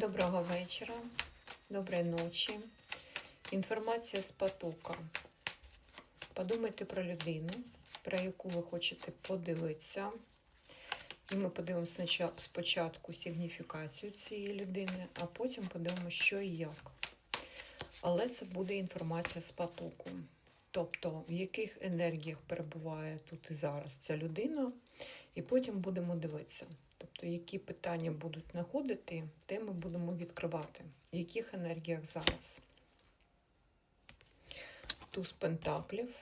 Доброго вечора, доброї ночі. Інформація з потока. Подумайте про людину, про яку ви хочете подивитися. І ми подивимося спочатку сигніфікацію цієї людини, а потім подивимося, що і як. Але це буде інформація з потоку. Тобто, в яких енергіях перебуває тут і зараз ця людина, і потім будемо дивитися. Тобто, які питання будуть знаходити, те ми будемо відкривати. В яких енергіях зараз? Туз Пентаклів,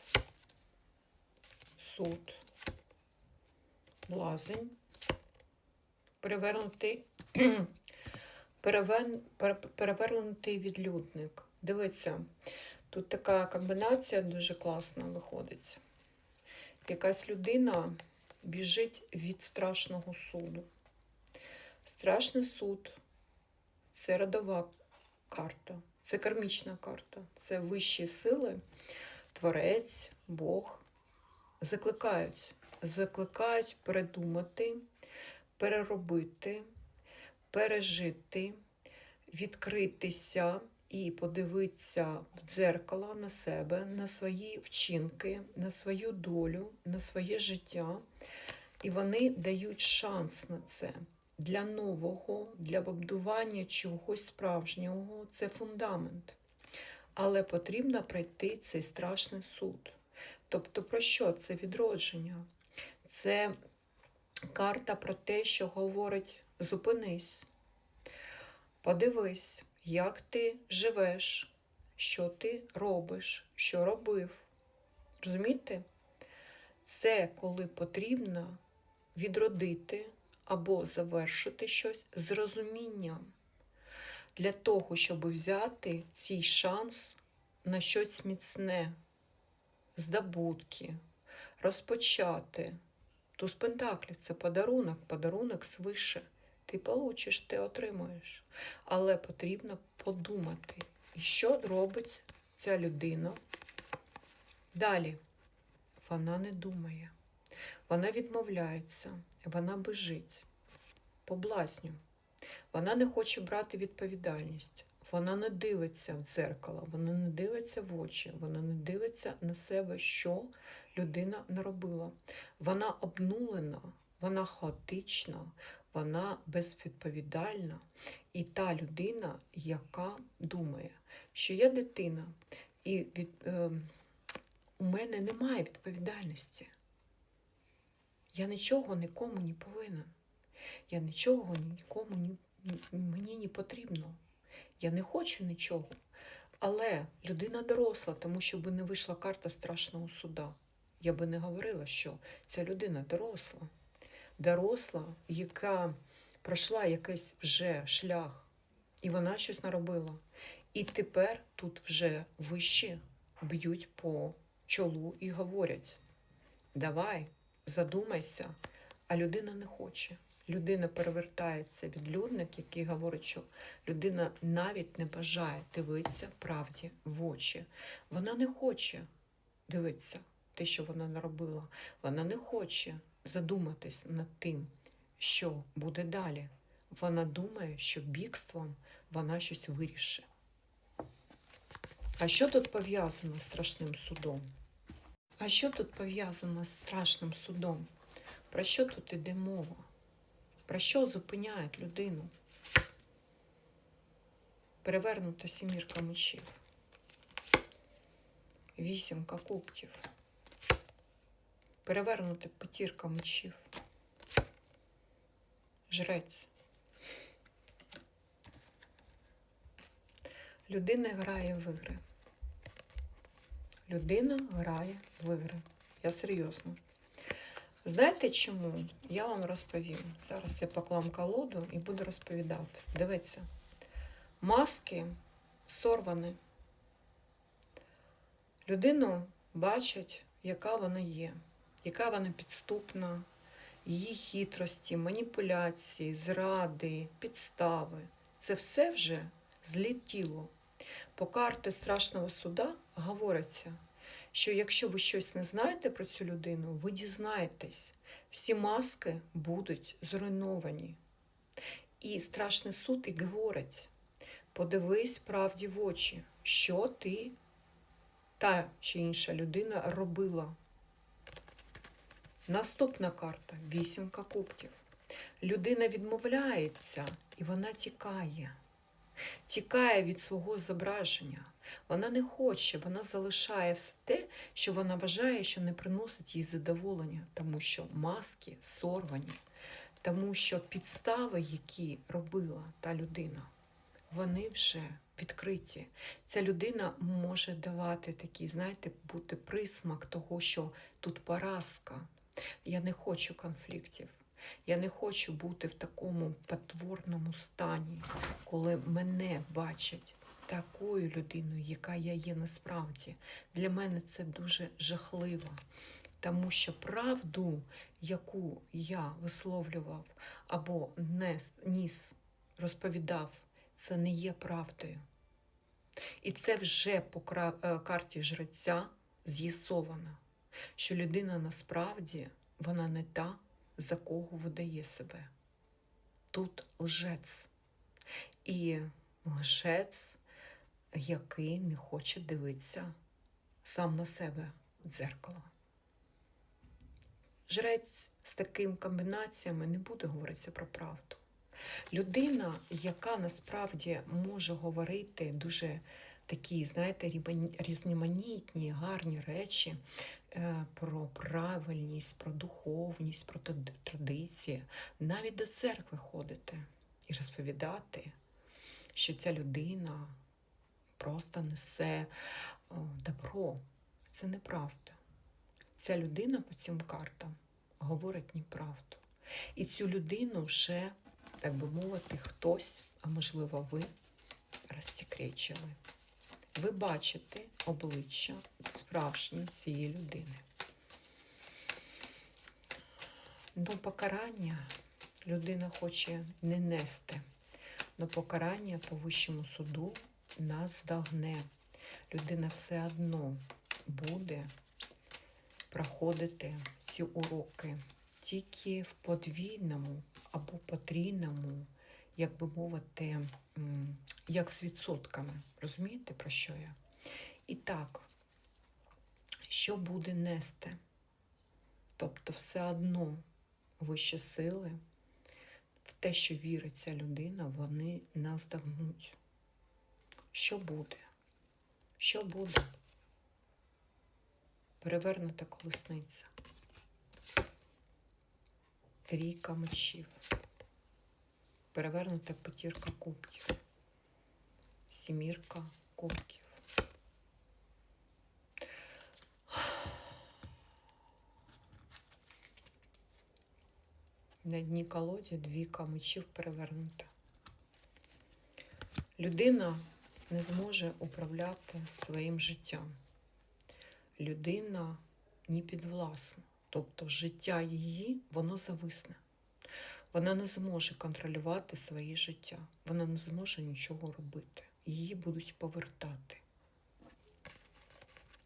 суд, блазень, перевернутий, перевен, пере- перевернутий відлюдник. Дивіться, тут така комбінація дуже класна виходить. Якась людина біжить від страшного суду. Страшний суд. Це родова карта, це кармічна карта, це вищі сили, творець, Бог. Закликають, закликають передумати, переробити, пережити, відкритися і подивитися в дзеркало на себе, на свої вчинки, на свою долю, на своє життя. І вони дають шанс на це. Для нового, для будування чогось справжнього це фундамент. Але потрібно пройти цей страшний суд. Тобто, про що це відродження? Це карта про те, що говорить: зупинись, подивись, як ти живеш, що ти робиш, що робив. Розумієте? Це коли потрібно відродити або завершити щось з розумінням для того, щоб взяти цей шанс на щось міцне, здобутки, розпочати. Туз Пентаклів це подарунок, подарунок свише. Ти получиш, ти отримуєш. Але потрібно подумати, і що робить ця людина. Далі вона не думає. Вона відмовляється, вона бежить по блазню. Вона не хоче брати відповідальність. Вона не дивиться в дзеркало, вона не дивиться в очі, вона не дивиться на себе, що людина наробила. Вона обнулена, вона хаотична, вона безвідповідальна. І та людина, яка думає, що я дитина, і від, е, у мене немає відповідальності. Я нічого нікому не повинен. Я нічого нікому ні, ні- мені не потрібно. Я не хочу нічого. Але людина доросла, тому що би не вийшла карта страшного суда. Я би не говорила, що ця людина доросла. Доросла, яка пройшла якийсь вже шлях, і вона щось наробила. І тепер тут вже вищі б'ють по чолу і говорять: давай, задумайся, а людина не хоче. Людина перевертається відлюдник, який говорить, що людина навіть не бажає дивитися правді в очі. Вона не хоче дивитися те, що вона наробила. Вона не хоче задуматись над тим, що буде далі. Вона думає, що бігством вона щось вирішить. А що тут пов'язано з страшним судом? А що тут пов'язано з страшним судом? Про що тут іде мова? Про що зупиняють людину? Перевернута сімірка мечів. Вісімка кубків. Перевернута п'ятірка мечів. Жрець. Людина грає в ігри. Людина грає в ігри. Я серйозно. Знаєте чому? Я вам розповім. Зараз я поклам колоду і буду розповідати. Дивіться, маски сорвані. Людину бачать, яка вона є, яка вона підступна, її хитрості, маніпуляції, зради, підстави. Це все вже злітіло. По карті страшного суда говориться, що якщо ви щось не знаєте про цю людину, ви дізнаєтесь, всі маски будуть зруйновані. І страшний суд і говорить: подивись правді в очі, що ти та чи інша людина робила. Наступна карта вісімка кубків. Людина відмовляється і вона тікає. Тікає від свого зображення. Вона не хоче, вона залишає все те, що вона вважає, що не приносить їй задоволення, тому що маски сорвані, тому що підстави, які робила та людина, вони вже відкриті. Ця людина може давати такий, знаєте, бути присмак того, що тут поразка. Я не хочу конфліктів. Я не хочу бути в такому потворному стані, коли мене бачать такою людиною, яка я є насправді. Для мене це дуже жахливо, тому що правду, яку я висловлював або ніс, розповідав, це не є правдою. І це вже по е, карті жреця з'ясовано, що людина насправді вона не та, за кого видає себе. Тут лжець. І лжець, який не хоче дивитися сам на себе в дзеркало. Жрець з такими комбінаціями не буде говорити про правду. Людина, яка насправді може говорити дуже такі, знаєте, різноманітні, гарні речі е, про правильність, про духовність, про традиції, навіть до церкви ходити і розповідати, що ця людина просто несе добро. Це неправда. Ця людина по цим картам говорить неправду. І цю людину вже, так би мовити, хтось, а можливо, ви розсекречили. Ви бачите обличчя справжньої цієї людини. Ну, покарання людина хоче не нести. Но покарання по вищому суду нас здогне. Людина все одно буде проходити ці уроки тільки в подвійному або потрійному, як би мовити, як з відсотками. Розумієте, про що я? І так, що буде нести? Тобто, все одно вищі сили, в те, що вірить ця людина, вони нас догнуть. Що буде? Що буде? Перевернута колесниця. Трійка мечів. Перевернута п'ятірка кубків. Сімірка кубків. На дні колоді двійка мечів перевернута. Людина не зможе управляти своїм життям. Людина не підвласна. Тобто життя її, воно зависне. Вона не зможе контролювати своє життя. Вона не зможе нічого робити. Її будуть повертати.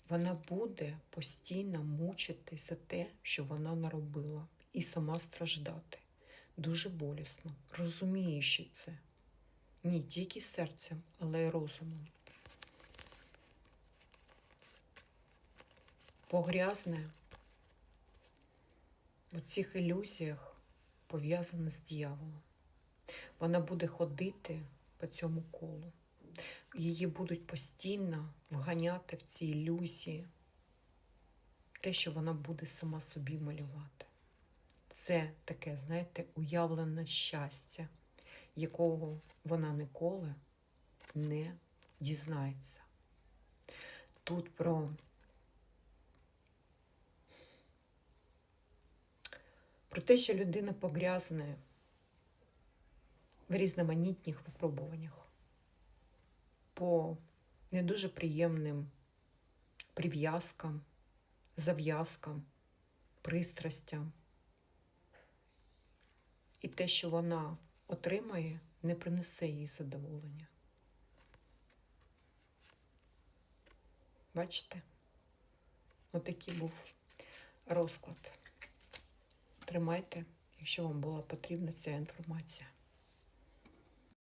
Вона буде постійно мучитись за те, що вона наробила, і сама страждати. Дуже болісно, розуміючи це. Не тільки серцем, але й розумом. Погрязне у цих ілюзіях пов'язане з дьяволом. Вона буде ходити по цьому колу. Її будуть постійно вганяти в ці ілюзії, те, що вона буде сама собі малювати. Це таке, знаєте, уявлене щастя, якого вона ніколи не дізнається. Тут про про те, що людина погрязне в різноманітних випробуваннях, по не дуже приємним прив'язкам, зав'язкам, пристрастям. І те, що вона отримає, не принесе їй задоволення. Бачите? Отакий був розклад. Тримайте, якщо вам була потрібна ця інформація.